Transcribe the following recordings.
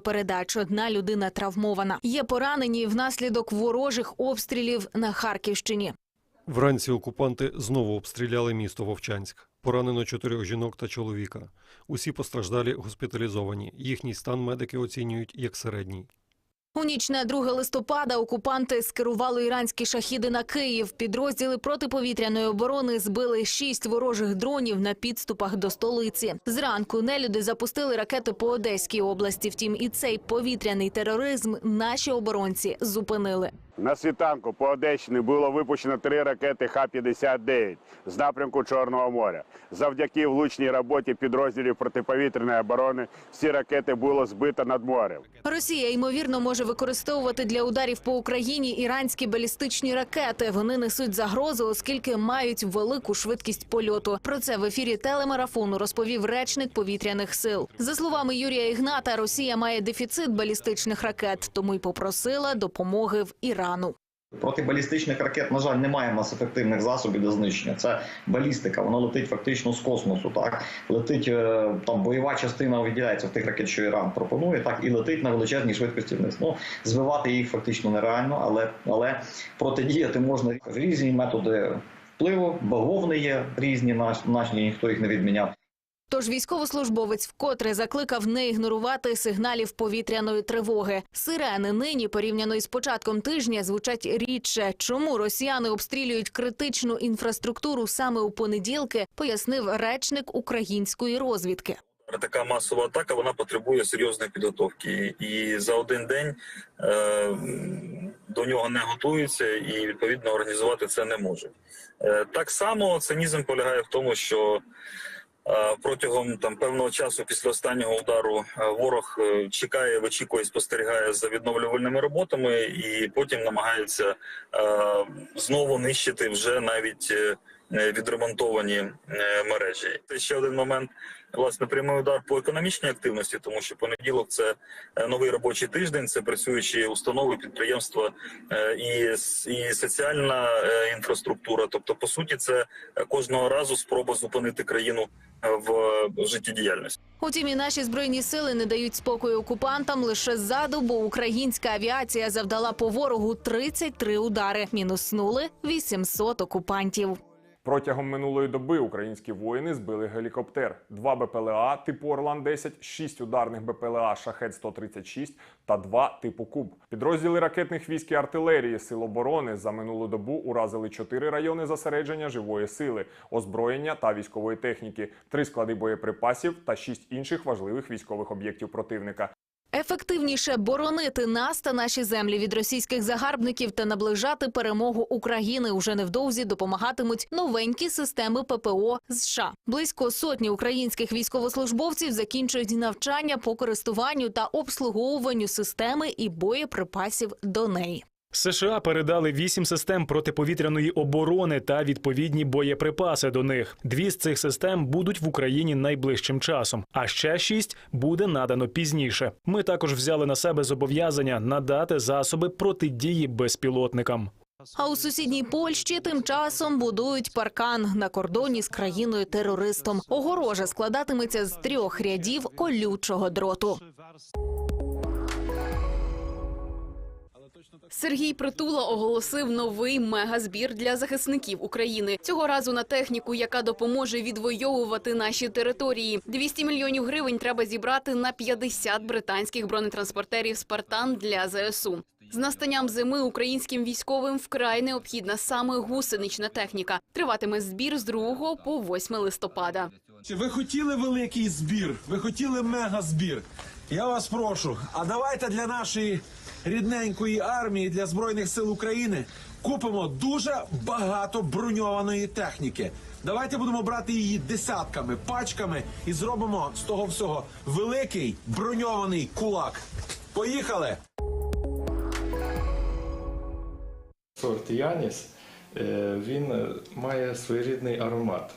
Передач одна людина травмована. Є поранені внаслідок ворожих обстрілів на Харківщині. Вранці окупанти знову обстріляли місто Вовчанськ. Поранено чотирьох жінок та чоловіка. Усі постраждалі госпіталізовані. Їхній стан медики оцінюють як середній. У ніч на 2 листопада окупанти скерували іранські шахіди на Київ. Підрозділи протиповітряної оборони збили шість ворожих дронів на підступах до столиці. Зранку нелюди запустили ракети по Одеській області. Втім, і цей повітряний тероризм наші оборонці зупинили. На світанку по Одещині було випущено три ракети Х-59 з напрямку Чорного моря. Завдяки влучній роботі підрозділів протиповітряної оборони всі ракети було збито над морем. Росія ймовірно може використовувати для ударів по Україні іранські балістичні ракети. Вони несуть загрозу, оскільки мають велику швидкість польоту. Про це в ефірі телемарафону розповів речник повітряних сил. За словами Юрія Ігната, Росія має дефіцит балістичних ракет, тому й попросила допомоги в Ірану. Проти балістичних ракет, на жаль, немає в нас ефективних засобів для знищення. Це балістика, вона летить фактично з космосу. Так летить е, там бойова частина виділяється в тих ракет, що Іран пропонує, так і летить на величезній швидкості вниз. Ну збивати їх фактично нереально, але але протидіяти можна різні методи впливу. Бавовни є різні, наш наші ніхто їх не відміняв. Тож військовослужбовець вкотре закликав не ігнорувати сигналів повітряної тривоги. Сирени нині порівняно із початком тижня звучать рідше. Чому росіяни обстрілюють критичну інфраструктуру саме у понеділки, пояснив речник української розвідки. Така масова атака вона потребує серйозної підготовки, і за один день е, до нього не готуються, і відповідно організувати це не можуть. Е, так само цинізм полягає в тому, що протягом там певного часу після останнього удару е, ворог е, чекає, вичікує, спостерігає за відновлювальними роботами, і потім намагається е, знову нищити вже навіть. е, е, Відремонтовані е, мережі. Це ще один момент. Власне, прямий удар по економічній активності, тому що понеділок це е, новий робочий тиждень, це працюючі установи, підприємства е, і, і соціальна е, інфраструктура. Тобто, по суті, це кожного разу спроба зупинити країну в життєдіяльності. Утім, і наші збройні сили не дають спокою окупантам. Лише за добу українська авіація завдала по ворогу 33 удари. Мінуснули 800 окупантів. Протягом минулої доби українські воїни збили гелікоптер, два БПЛА типу Орлан-10, шість ударних БПЛА Шахет-136 та два типу Куб. Підрозділи ракетних військ і артилерії Сил оборони за минулу добу уразили чотири райони зосередження живої сили, озброєння та військової техніки, три склади боєприпасів та шість інших важливих військових об'єктів противника. Ефективніше боронити нас та наші землі від російських загарбників та наближати перемогу України уже невдовзі допомагатимуть новенькі системи ППО США. Близько сотні українських військовослужбовців закінчують навчання по користуванню та обслуговуванню системи і боєприпасів до неї. США передали вісім систем протиповітряної оборони та відповідні боєприпаси до них. Дві з цих систем будуть в Україні найближчим часом, а ще шість буде надано пізніше. Ми також взяли на себе зобов'язання надати засоби протидії безпілотникам. А у сусідній Польщі тим часом будують паркан на кордоні з країною терористом. Огорожа складатиметься з трьох рядів колючого дроту. Сергій Притула оголосив новий мегазбір для захисників України. Цього разу на техніку, яка допоможе відвоювати наші території. 200 мільйонів гривень треба зібрати на 50 британських бронетранспортерів Спартан для ЗСУ. З настанням зими українським військовим вкрай необхідна саме гусенична техніка. Триватиме збір з 2 по 8 листопада. Чи Ви хотіли великий збір, ви хотіли мегазбір. Я вас прошу, а давайте для нашої рідненької армії, для Збройних сил України купимо дуже багато броньованої техніки. Давайте будемо брати її десятками, пачками і зробимо з того всього великий броньований кулак. Поїхали! Сорт Яніс е, він е, має своєрідний аромат.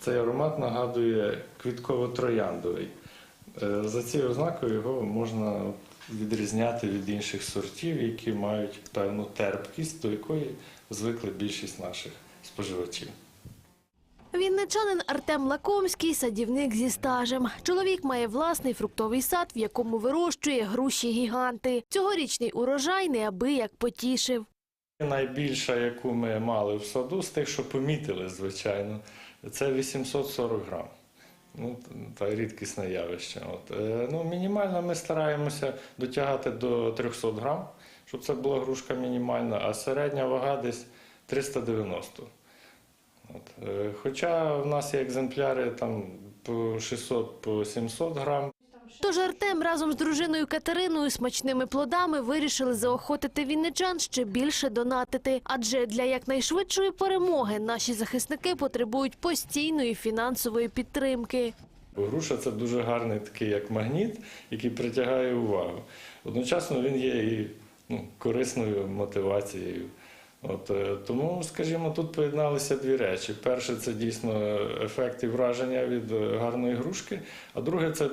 Цей аромат нагадує квітково-трояндовий. Е, За цією ознакою його можна відрізняти від інших сортів, які мають певну терпкість, до якої звикли більшість наших споживачів. Вінничанин Артем Лакомський – садівник зі стажем. Чоловік має власний фруктовий сад, в якому вирощує груші гіганти. Цьогорічний урожай неабияк потішив. Найбільша, яку ми мали в саду, з тих, що помітили, звичайно, це 840 грам. Ну, та рідкісне явище. От. Е, Ну, мінімально ми стараємося дотягати до 300 грам, щоб це була грушка мінімальна, а середня вага десь 390. От. Е, Хоча в нас є екземпляри там по 600 по 700 грам. Тож Артем разом з дружиною Катериною смачними плодами вирішили заохотити вінничан ще більше донатити. Адже для якнайшвидшої перемоги наші захисники потребують постійної фінансової підтримки. Груша це дуже гарний такий як магніт, який притягає увагу. Одночасно він є і ну, корисною мотивацією. От, е, тому, скажімо, тут поєдналися дві речі. Перше це дійсно ефект і враження від е, гарної грушки, а друге це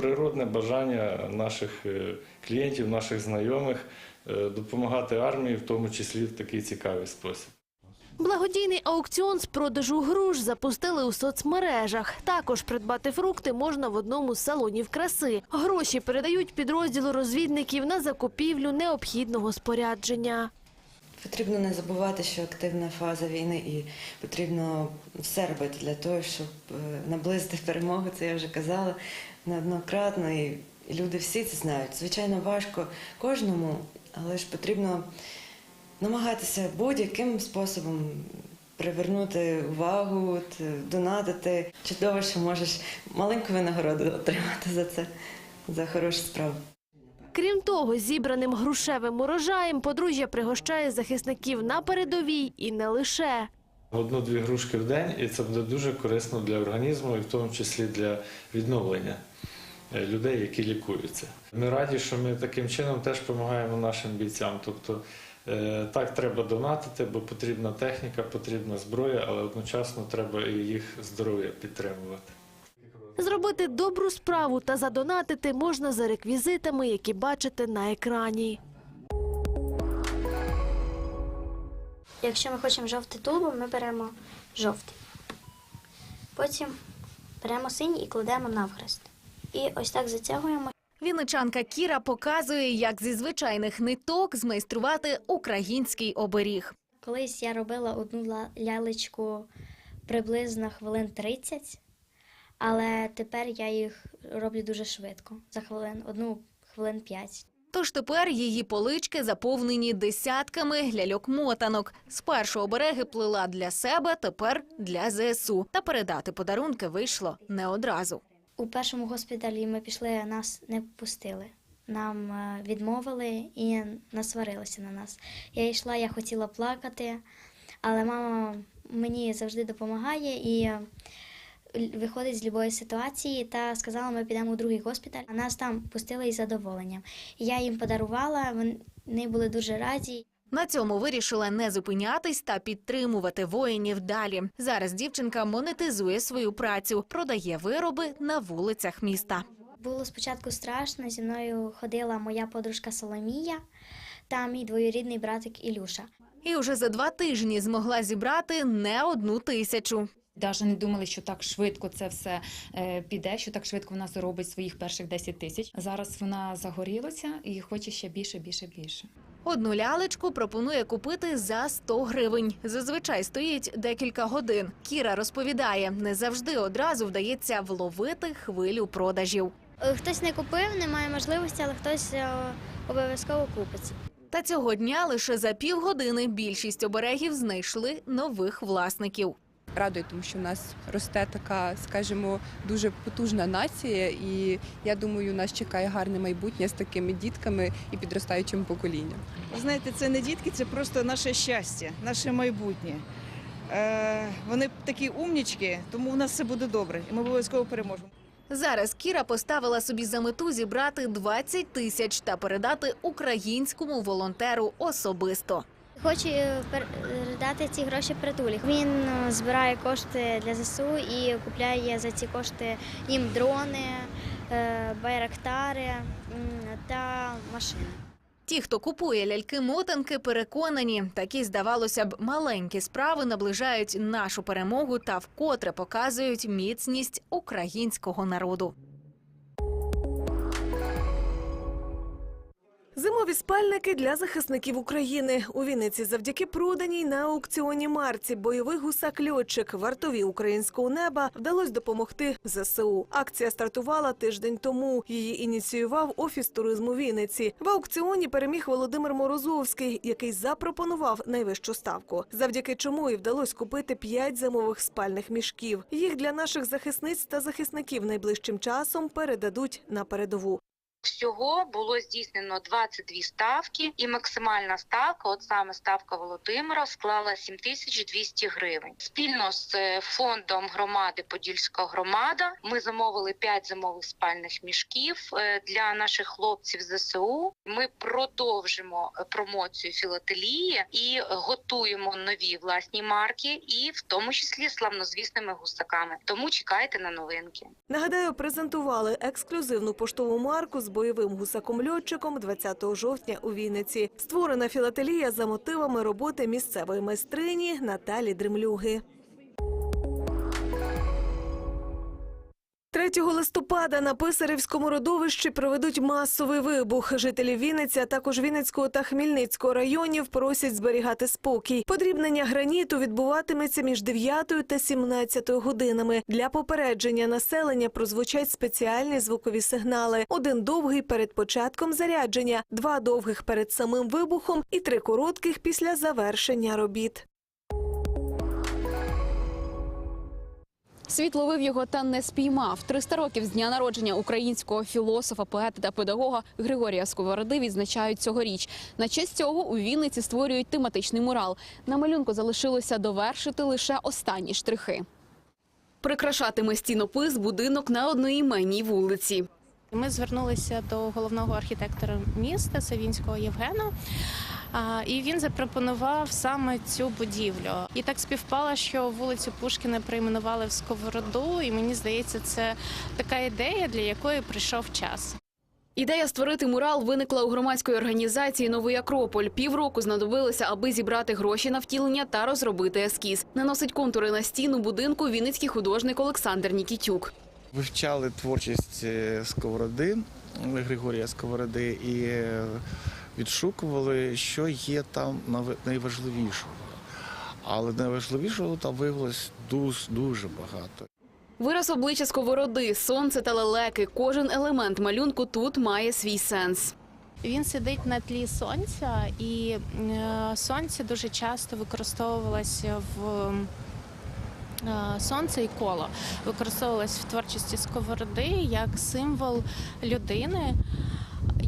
природне бажання наших е, клієнтів, наших знайомих е, допомагати армії, в тому числі в такий цікавий спосіб. Благодійний аукціон з продажу груш запустили у соцмережах. Також придбати фрукти можна в одному з салонів краси. Гроші передають підрозділу розвідників на закупівлю необхідного спорядження. Потрібно не забувати, що активна фаза війни і потрібно все робити для того, щоб е, наблизити перемогу. Це я вже казала неоднократно, і люди всі це знають. Звичайно, важко кожному, але ж потрібно намагатися будь-яким способом привернути увагу, е, донатити. Чудово, що можеш маленьку винагороду отримати за це, за хорошу справу. Крім того, зібраним грушевим урожаєм подружжя пригощає захисників на передовій і не лише. Одну-дві грушки в день, і це буде дуже корисно для організму, і в тому числі для відновлення е, людей, які лікуються. Ми раді, що ми таким чином теж допомагаємо нашим бійцям. Тобто е, так треба донатити, бо потрібна техніка, потрібна зброя, але одночасно треба і їх здоров'я підтримувати. Зробити добру справу та задонатити можна за реквізитами, які бачите на екрані. Якщо ми хочемо жовтий тулуб, ми беремо жовтий. Потім беремо синій і кладемо навхрест. І ось так затягуємо. Вінничанка Кіра показує, як зі звичайних ниток змайструвати український оберіг. Колись я робила одну ла- лялечку приблизно хвилин 30, але тепер я їх роблю дуже швидко. За хвилин, одну хвилин 5. Тож тепер її полички заповнені десятками ляльок-мотанок. Спершу обереги плела для себе, тепер для ЗСУ. Та передати подарунки вийшло не одразу. У першому госпіталі ми пішли, нас не пустили. Нам е, відмовили і насварилися на нас. Я йшла, я хотіла плакати, але мама мені завжди допомагає і виходить з будь-якої ситуації та сказала, ми підемо у другий госпіталь. А нас там пустили із задоволенням. Я їм подарувала, вони були дуже раді. На цьому вирішила не зупинятись та підтримувати воїнів далі. Зараз дівчинка монетизує свою працю, продає вироби на вулицях міста. Було спочатку страшно. Зі мною ходила моя подружка Соломія та мій двоюрідний братик Ілюша. І уже за два тижні змогла зібрати не одну тисячу. Навіть не думали, що так швидко це все е, піде, що так швидко вона заробить своїх перших 10 тисяч. Зараз вона загорілася і хоче ще більше, більше, більше. Одну лялечку пропонує купити за 100 гривень. Зазвичай стоїть декілька годин. Кіра розповідає, не завжди одразу вдається вловити хвилю продажів. Е, Хтось не купив, не має можливості, але хтось е, обов'язково купить. Та цього дня лише за півгодини більшість оберегів знайшли нових власників. Радує, тому що в нас росте така, скажімо, дуже потужна нація, і я думаю, нас чекає гарне майбутнє з такими дітками і підростаючим поколінням. Знаєте, це не дітки, це просто наше щастя, наше майбутнє. Е, вони такі умнічки, тому у нас все буде добре, і ми обов'язково переможемо. Зараз Кіра поставила собі за мету зібрати 20 тисяч та передати українському волонтеру особисто. Хочу е, передати ці гроші притулі. Він е, збирає кошти для ЗСУ і купляє за ці кошти їм дрони, е, байрактари та машини. Ті, хто купує ляльки-мотанки, переконані, такі, здавалося б, маленькі справи наближають нашу перемогу та вкотре показують міцність українського народу. Зимові спальники для захисників України у Вінниці завдяки проданій на аукціоні марці бойовий гусак-льотчик вартові українського неба вдалося допомогти ЗСУ. Акція стартувала тиждень тому. Її ініціював офіс туризму Вінниці. В аукціоні переміг Володимир Морозовський, який запропонував найвищу ставку. Завдяки чому і вдалося купити п'ять зимових спальних мішків. Їх для наших захисниць та захисників найближчим часом передадуть на передову. Всього було здійснено 22 ставки, і максимальна ставка, от саме ставка Володимира, склала 7200 гривень. Спільно з е, фондом громади Подільська громада ми замовили 5 зимових спальних мішків е, для наших хлопців ЗСУ. Ми продовжимо е, промоцію філателії і готуємо нові власні марки, і в тому числі славнозвісними гусаками. Тому чекайте на новинки. Нагадаю, презентували ексклюзивну поштову марку з бойовим гусаком-льотчиком 20 жовтня у Вінниці. Створена філателія за мотивами роботи місцевої майстрині Наталі Дремлюги. 3 листопада на Писарівському родовищі проведуть масовий вибух. Жителі Вінниці, а також Вінницького та Хмельницького районів просять зберігати спокій. Подрібнення граніту відбуватиметься між 9 та 17 годинами. Для попередження населення прозвучать спеціальні звукові сигнали: один довгий перед початком зарядження, два довгих перед самим вибухом і три коротких після завершення робіт. Світ ловив його та не спіймав. 300 років з дня народження українського філософа, поета та педагога Григорія Сковороди відзначають цьогоріч. На честь цього у Вінниці створюють тематичний мурал. На малюнку залишилося довершити лише останні штрихи. Прикрашатиме стінопис будинок на одноіменній вулиці. Ми звернулися до головного архітектора міста Савінського Євгена. І він запропонував саме цю будівлю. І так співпало, що вулицю Пушкіна перейменували в Сковороду, і мені здається, це така ідея, для якої прийшов час. Ідея створити мурал виникла у громадської організації Новий Акрополь. Півроку знадобилося, аби зібрати гроші на втілення та розробити ескіз. Наносить контури на стіну будинку вінницький художник Олександр Нікітюк. Вивчали творчість е, Сковороди, Григорія Сковороди, і е, відшукували, що є там найважливішого. Але найважливішого там виявилось дуже, дуже багато. Вираз обличчя сковороди, сонце та лелеки. Кожен елемент малюнку тут має свій сенс. Він сидить на тлі сонця, і е, сонце дуже часто використовувалося в е, сонце і коло використовувалось в творчості сковороди як символ людини,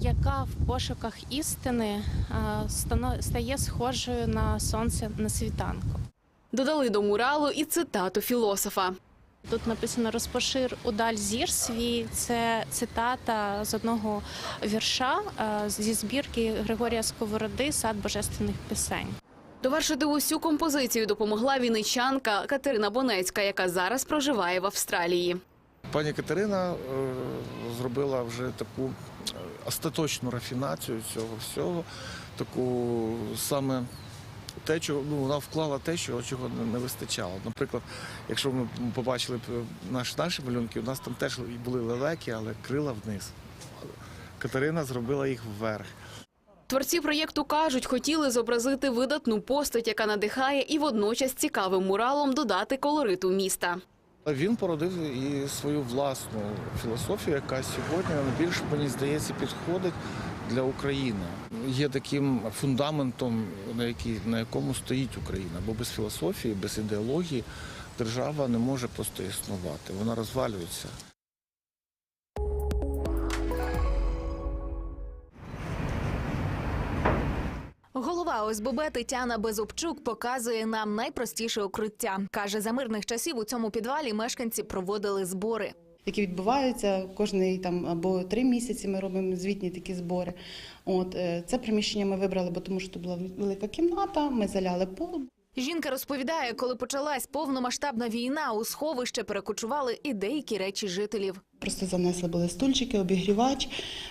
яка в пошуках істини е, стає схожою на сонце на світанку. Додали до муралу і цитату філософа. Тут написано розпошир удаль зір свій. Це цитата з одного вірша е, зі збірки Григорія Сковороди Сад божественних пісень. Довершити усю композицію допомогла вінничанка Катерина Бонецька, яка зараз проживає в Австралії. Пані Катерина е, зробила вже таку е, остаточну рафінацію цього всього, таку саме те, що ну, вона вклала те, що, чого не, вистачало. Наприклад, якщо ми побачили наші, наші малюнки, у нас там теж були лелеки, але крила вниз. Катерина зробила їх вверх. Творці проєкту кажуть, хотіли зобразити видатну постать, яка надихає, і водночас цікавим муралом додати колориту міста. Він породив і свою власну філософію, яка сьогодні найбільше, мені здається, підходить для України. Є таким фундаментом, на, який, на якому стоїть Україна. Бо без філософії, без ідеології держава не може просто існувати. Вона розвалюється. Голова ОСББ Тетяна Безубчук показує нам найпростіше укриття. Каже, за мирних часів у цьому підвалі мешканці проводили збори. які відбуваються кожний там або три місяці. Ми робимо звітні такі збори. От е, це приміщення ми вибрали, бо тому що тут була велика кімната. Ми заляли пол. Жінка розповідає, коли почалась повномасштабна війна, у сховище перекочували і деякі речі жителів. Просто занесли були стульчики, обігрівач.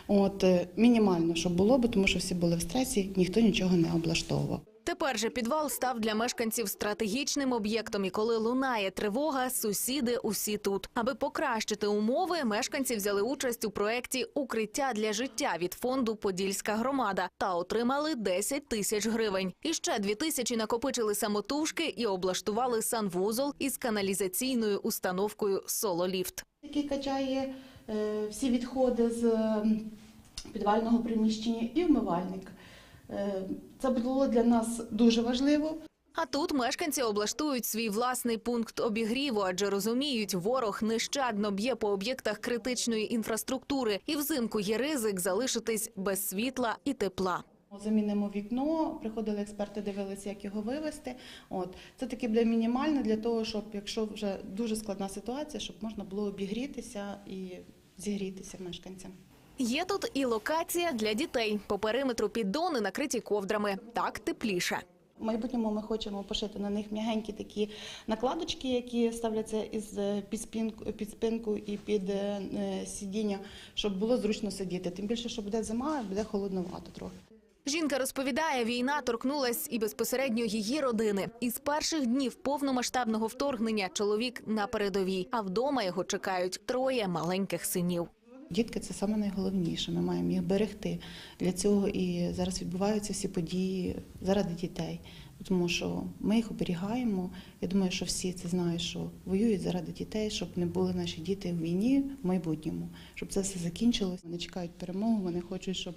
От е, мінімально, щоб було, бо тому що всі були в стресі, ніхто нічого не облаштовував. Тепер же підвал став для мешканців стратегічним об'єктом. І коли лунає тривога, сусіди усі тут. Аби покращити умови, мешканці взяли участь у проєкті Укриття для життя від фонду Подільська громада та отримали 10 тисяч гривень. І ще 2 тисячі накопичили самотужки і облаштували санвузол із каналізаційною установкою Сололіфт. Який качає е, всі відходи з е, підвального приміщення і вмивальник. Це було для нас дуже важливо. А тут мешканці облаштують свій власний пункт обігріву, адже розуміють, ворог нещадно б'є по об'єктах критичної інфраструктури, і взимку є ризик залишитись без світла і тепла. Замінимо вікно, приходили експерти, дивилися, як його вивести. От це таки буде мінімально для того, щоб якщо вже дуже складна ситуація, щоб можна було обігрітися і зігрітися мешканцям. Є тут і локація для дітей. По периметру піддони накриті ковдрами. Так тепліше. В майбутньому ми хочемо пошити на них м'ягенькі такі накладочки, які ставляться із е, під спинку, під спинку і під е, е, сидіння, щоб було зручно сидіти. Тим більше, що буде зима, буде холодновато трохи. Жінка розповідає, війна торкнулась і безпосередньо її родини. Із перших днів повномасштабного вторгнення чоловік на передовій, а вдома його чекають троє маленьких синів. Дітки це саме найголовніше. Ми маємо їх берегти. Для цього і зараз відбуваються всі події заради дітей. Тому що ми їх оберігаємо. Я думаю, що всі це знають, що воюють заради дітей, щоб не були наші діти в війні в майбутньому, щоб це все закінчилось. Вони чекають перемогу, вони хочуть, щоб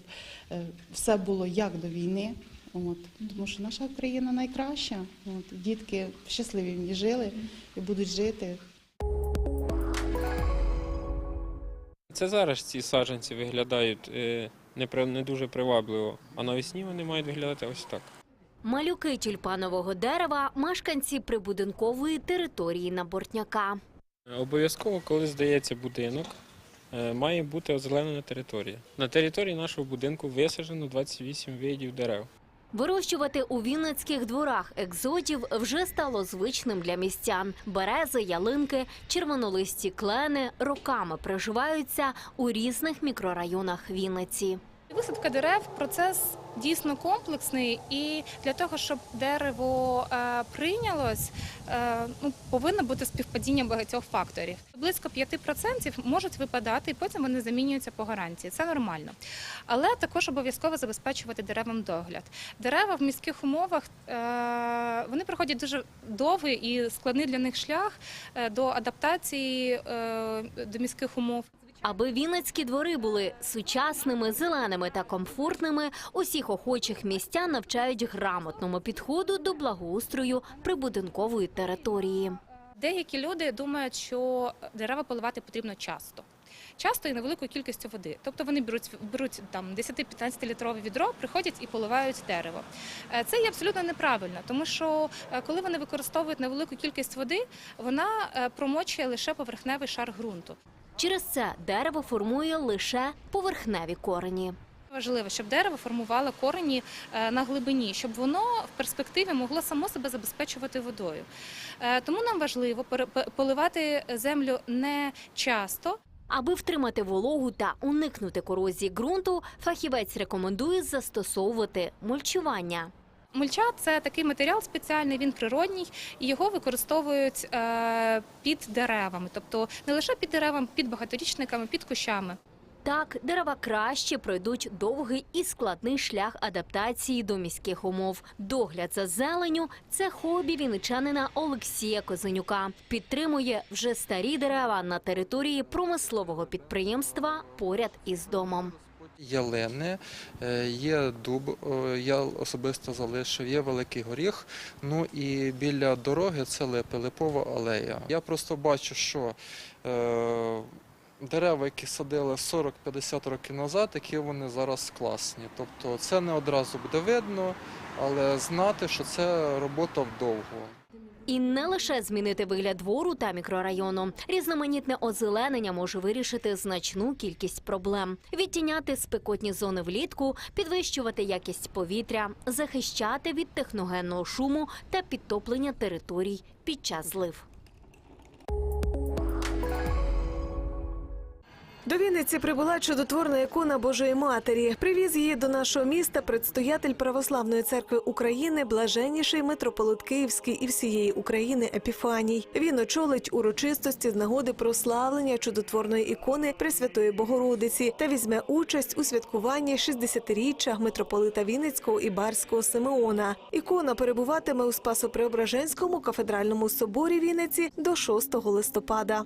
е, все було як до війни. От тому що наша країна найкраща. От дітки щасливі в ній жили і будуть жити. Це зараз ці саджанці виглядають е, не, дуже привабливо, а навесні вони мають виглядати ось так. Малюки тюльпанового дерева – мешканці прибудинкової території на Бортняка. Обов'язково, коли здається будинок, е, має бути озеленена територія. На території нашого будинку висаджено 28 видів дерев. Вирощувати у вінницьких дворах екзотів вже стало звичним для містян. Берези, ялинки, червонолисті клени роками проживаються у різних мікрорайонах Вінниці. Висадка дерев процес дійсно комплексний, і для того, щоб дерево е, прийнялось, е, ну, повинно бути співпадіння багатьох факторів. Близько 5% можуть випадати, і потім вони замінюються по гарантії. Це нормально. Але також обов'язково забезпечувати деревам догляд. Дерева в міських умовах е, вони проходять дуже довгий і складний для них шлях до адаптації до міських умов. Аби вінницькі двори були сучасними, зеленими та комфортними, усіх охочих містян навчають грамотному підходу до благоустрою прибудинкової території. Деякі люди думають, що дерева поливати потрібно часто. Часто і невеликою кількістю води. Тобто вони беруть, беруть там 10-15 літрове відро, приходять і поливають дерево. Е, Це є абсолютно неправильно, тому що е, коли вони використовують невелику кількість води, вона е, промочує лише поверхневий шар ґрунту. Через це дерево формує лише поверхневі корені. Важливо, щоб дерево формувало корені е, на глибині, щоб воно в перспективі могло само себе забезпечувати водою. Е, Тому нам важливо поливати землю не часто. Аби втримати вологу та уникнути корозії ґрунту, фахівець рекомендує застосовувати мульчування. Мульча це такий матеріал спеціальний, він природній, і його використовують е, під деревами, тобто не лише під деревами, під багаторічниками, під кущами. Так, дерева краще пройдуть довгий і складний шлях адаптації до міських умов. Догляд за зеленю – це хобі вінничанина Олексія Козенюка. Підтримує вже старі дерева на території промислового підприємства поряд із домом. Ялини, е, є дуб, я особисто залишив, є великий горіх. Ну і біля дороги це липи, липова алея. Я просто бачу, що е, дерева, які садили 40-50 років назад, які вони зараз класні. Тобто це не одразу буде видно, але знати, що це робота вдовго. І не лише змінити вигляд двору та мікрорайону. Різноманітне озеленення може вирішити значну кількість проблем: відтіняти спекотні зони влітку, підвищувати якість повітря, захищати від техногенного шуму та підтоплення територій під час злив. До Вінниці прибула чудотворна ікона Божої Матері. Привіз її до нашого міста предстоятель Православної церкви України, блаженніший митрополит Київський і всієї України Епіфаній. Він очолить урочистості з нагоди прославлення чудотворної ікони Пресвятої Богородиці та візьме участь у святкуванні 60-річчя митрополита Вінницького і Барського Симеона. Ікона перебуватиме у Спасо-Преображенському кафедральному соборі Вінниці до 6 листопада.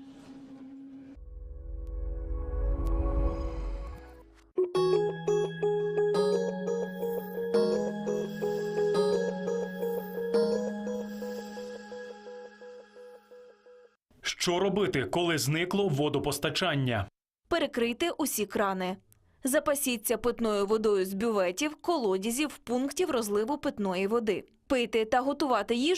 Що робити, коли зникло водопостачання? Перекрийте усі крани. Запасіться питною водою з бюветів, колодязів, пунктів розливу питної води. Пити та готувати їжу